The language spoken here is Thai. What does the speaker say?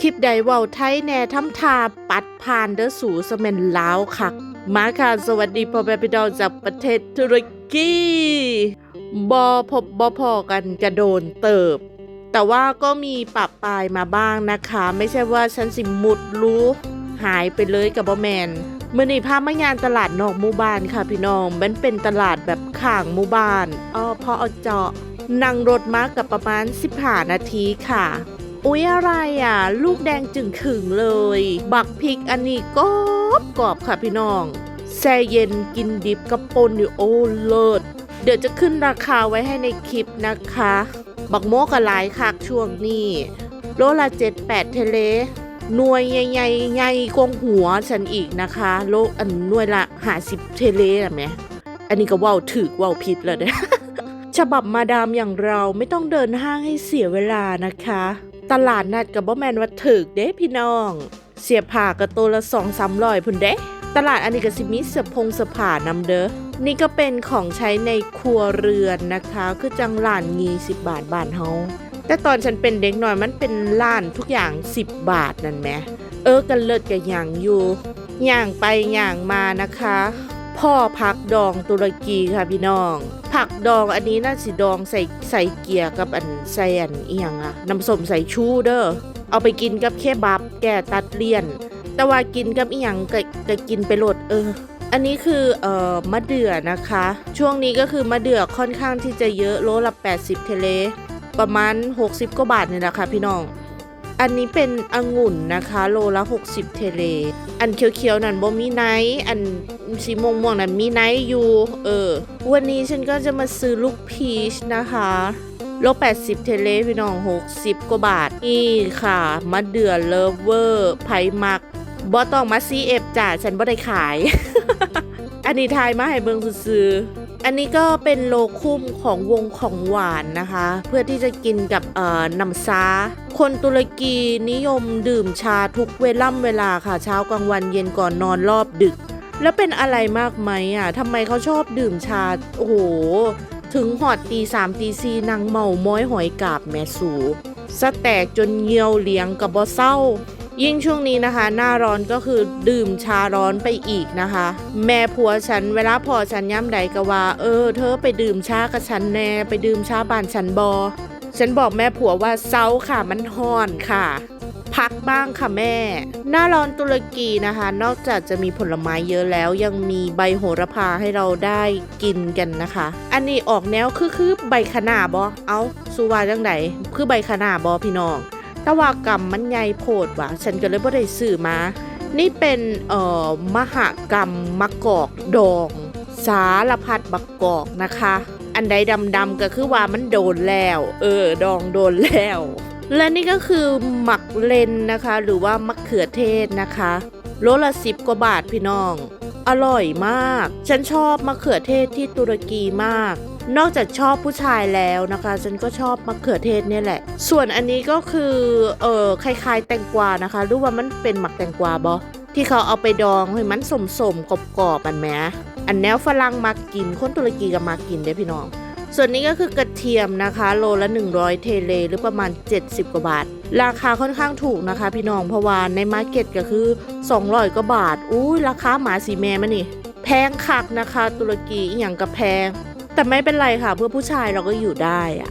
คลิปใดเว้าไทยแน่ทำทาปัดผ่านเด้อสู่สแมนลาวคักมาค่ะสวัสดีพ่อแม่พี่น้องจากประเทศตุรกีบอพบบอพอกันกระโดนเติบ แต่ว่าก็มีปรับปลายมาบ้างนะคะ ไม่ใช่ว่าฉันสิมุดรู้หายไปเลยกับบอแมนเมื่อนี้พามางานตลาดนอกหมู่บ้านค่ะพี่น้อง มันเป็นตลาดแบบข้างหมู่บ้านอ้อพอเอาเจาะนั่งรถมากับประมาณ 15 นาทีค่ะ อุ๊ยอะไรอะ ลูกแดงจึงขึงเลย บักพริกอันนี้กรอบกรอบค่ะพี่น้องแช่เย็นกินดิบกระปนอยู่โอ้เลิศเดี๋ยวจะขึ้นราคาไว้ให้ในคลิปนะคะ บักโมกะหลายคักช่วงนี้ โลละเจ็ดแปดเทเล หน่วยใหญ่ๆใหญ่กงหัวฉันอีกนะคะ โลอันหน่วยละหาสิบเทเลอะแหมอันนี้ก็ว่าวถึกว่าวผิดแล้วเนี่ยฉบับมาดามอย่างเราไม่ต้องเดินห้างให้เสียเวลานะคะ ตลาดนัดกับบ่แมนว่าถึกเด้พี่น้อง เสียผ่ากระตัวละสองสามร้อยพุ่นเด้ ตลาดอันนี้ก็สิมีเสือพงเสือผ้านำเด้อ นี่ก็เป็นของใช้ในครัวเรือนนะคะ คือจังหลานงีสิบบาทบานเฮาแต่ตอนฉันเป็นเด็กหน่อยมันเป็นล้านทุกอย่าง 10 บาทนั่นแหม เออกันเลิศกับอย่างอยู่ อย่างไปอย่างมานะคะ พ่อผักดองตุรกีค่ะพี่น้อง ผักดองอันนี้น่าสิดองใส่ใส่เกียร์กับอันใส่อันเอียงอะน้ำส้มใส่ชูเด้อเอาไปกินกับเคบับแก่ตัดเลี่ยน แต่ว่ากินกับอีหยังก็ก็กินไปโหลดเอออันนี้คือเอ่อมะเดื่อนะคะ ช่วงนี้ก็คือมะเดื่อค่อนข้างที่จะเยอะโลละ 80 เทเล ประมาณ 60กว่าบาทนี่แหละค่ะพี่น้อง อันนี้เป็นองุ่นนะคะ โลละ 60 เทเล อันเขียวๆนั่นบ่มีไนท์อันสีม่วงๆนั่นมีไนท์อยู่ เออ วันนี้ฉันก็จะมาซื้อลูกพีชนะคะโล80 เทเลพี่น้อง 60 กว่าบาท นี่ค่ะมะเดือเลิฟเวอร์ไผมักบ่ต้องมาซีเอฟจ่าฉันบ่ได้ขาย อันนี้ทายมาให้เบิ่งซื้อ อันนี้ก็เป็นโลคุ้มของวงของหวานนะคะ เพื่อที่จะกินกับเอ่อน้ำซาคนตุรกีนิยมดื่มชาทุกเวล่ำเวลาค่ะ เช้ากลางวันเย็นก่อนนอนรอบดึก แล้วเป็นอะไรมากไหมอะทำไมเขาชอบดื่มชา โอ้โห ถึงหอดตีสามตีสี่นางเมาม้อยหอยกาบแม่สูสแตกจนเงียวเลี้ยงกับบอเศร้า ยิ่งช่วงนี้นะคะ หน้าร้อนก็คือดื่มชาร้อนไปอีกนะคะ แม่ผัวฉันเวลาพอฉันย่ำใดก็ว่า เออ เธอไปดื่มชากับฉันแน่ไปดื่มชาบานฉันบอ ฉันบอกแม่ผัวว่าเซาค่ะมันฮ้อนค่ะพักบ้างค่ะแม่ หน้าร้อนตุรกีนะคะ นอกจากจะมีผลไม้เยอะแล้วยังมีใบโหระพาให้เราได้กินกันนะคะ อันนี้ออกแนวคือคือใบขนาบอเอาสูวาจังไดคือใบขนาบอพี่น้อง แต่ว่ากรรมมันใหญ่โพดว่ะฉันก็เลยบ่ได้ซื้อมา นี่เป็นเอ่อมหากรรมมะกอกดอง สารพัดบักกอกนะคะ อันใดดำๆก็คือว่ามันโดนแล้ว เออ ดองโดนแล้ว และนี่ก็คือหมักเลนนะคะ หรือว่ามะเขือเทศนะคะโลละสิบกว่าบาทพี่น้อง อร่อยมาก ฉันชอบมะเขือเทศที่ตุรกีมาก นอกจากชอบผู้ชายแล้วนะคะ ฉันก็ชอบมะเขือเทศเนี่ยแหละ ส่วนอันนี้ก็คือเออคล้ายๆแตงกวานะคะรู้ว่ามันเป็นหมักแตงกวาบอที่เขาเอาไปดองให้มันสมๆกรอบๆอันแม้อันแนวฝรั่งมากินคนตุรกีก็มากินเด้พี่น้อง ส่วนนี้ก็คือกระเทียมนะคะ โลละ 100 เทเลหรือประมาณ 70 กว่าบาท ราคาค่อนข้างถูกนะคะ พี่น้องเพราะว่าในมาร์เก็ตก็คือ 200 กว่าบาท อุ้ยราคาหมาสีแม่มันนี่ แพงคักนะคะ ตุรกีอย่างกับแพง แต่ไม่เป็นไรค่ะเพื่อผู้ชายเราก็อยู่ได้อะ